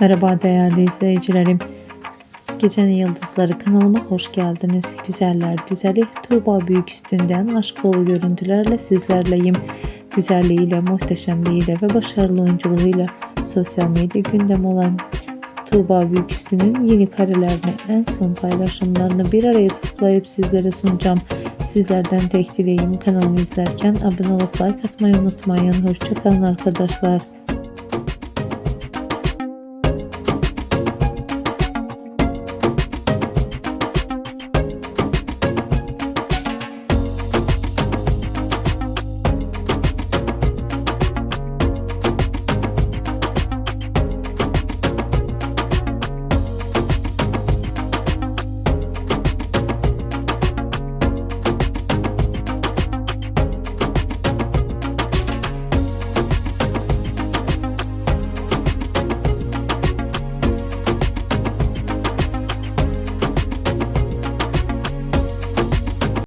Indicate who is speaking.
Speaker 1: Merhaba değerli izleyicilerim. Gecenin Yıldızları kanalıma hoş geldiniz. Güzeller güzeli Tuğba Büyük üstünden aşk dolu görüntülerle sizlerleyim. Güzelliğiyle, muhteşemliğiyle ve başarılı oyunculuğuyla sosyal medya gündem olan Tuğba Büyüküstü'nün yeni karelerini en son paylaşımlarını bir araya toplayıp sizlere sunacağım. Sizlerden tek dileğim kanalımı izlerken abone olup like atmayı unutmayın. Hoşçakalın arkadaşlar.